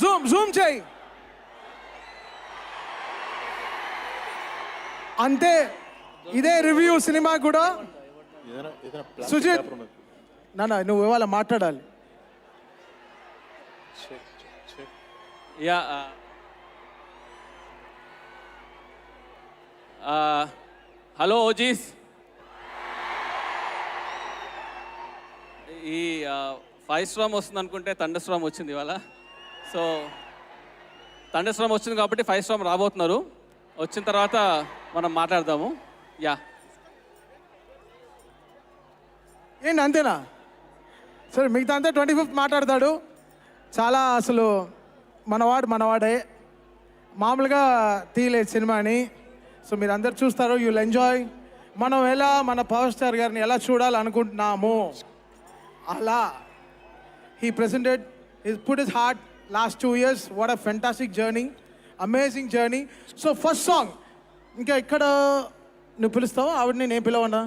Zoom Zoom చేయి. అంతే ఇదే రివ్యూ సినిమా కూడా. సుజిత్ నాన్న నువ్వు ఇవాళ మాట్లాడాలి. Yeah hello OGs. ఈ ఫైవ్ స్ట్రామ్ వస్తుంది అనుకుంటే థండర్ స్ట్రామ్ వచ్చింది ఇవాళ. సో థండర్ స్ట్రామ్ వచ్చింది కాబట్టి ఫైవ్ స్ట్రామ్ రాబోతున్నారు. వచ్చిన తర్వాత మనం మాట్లాడదాము. యా. ఏంటి అంతేనా? సరే మిగతా అంతా ట్వంటీ ఫిఫ్త్ మాట్లాడతాడు. చాలా అసలు మనవాడు మనవాడే. మామూలుగా తీయలేదు సినిమాని. సో మీరు అందరు చూస్తారు యూల్ ఎంజాయ్ మనం ఎలా మన పవర్ స్టార్ గారిని ఎలా చూడాలనుకుంటున్నాము అలా. He presented his put his heart last two years what a fantastic journey amazing journey so first song ఇంకా ఇక్కడ నువ్వు పిలుస్తావా? ఆవిడని నేను పిలవనా?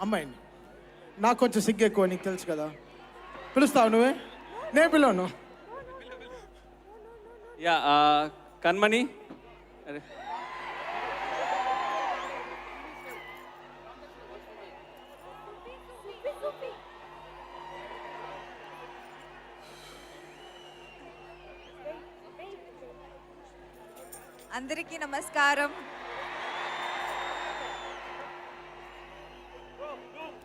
అమ్మాయిని. నాకు కొంచెం సిగ్గు ఎక్కువ నీకు తెలుసు కదా. పిలుస్తావు నువ్వే? నేను పిలవను. Yeah uh, Kanmani. అరే అందరికీ నమస్కారం.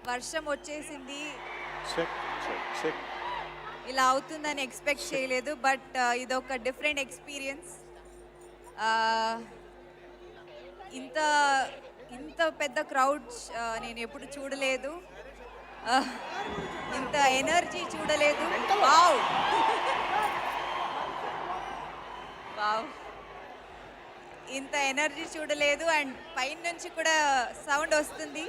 వర్షం వచ్చేసింది. ఇలా అవుతుందని ఎక్స్పెక్ట్ చేయలేదు బట్ ఇది ఒక డిఫరెంట్ ఎక్స్పీరియన్స్ ఇంత ఇంత పెద్ద క్రౌడ్ నేను ఎప్పుడు చూడలేదు. Uh, ఇంత ఎనర్జీ చూడలేదు. వావ్ వావ్ ఇంత ఎనర్జీ చూడలేదు అండ్ పైన నుంచి కూడా సౌండ్ వస్తుంది.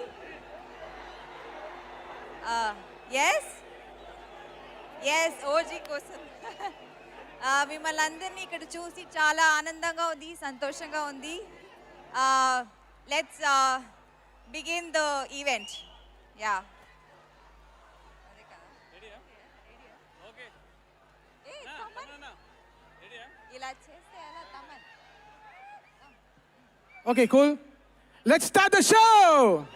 ఎస్ ఎస్ ఓజీ కోసం. మిమ్మల్ని అందరినీ ఇక్కడ చూసి చాలా ఆనందంగా ఉంది సంతోషంగా ఉంది. Let's begin the event yeah ఇలా చేస్తే ఎలా Thaman Okay, cool. Let's start the show!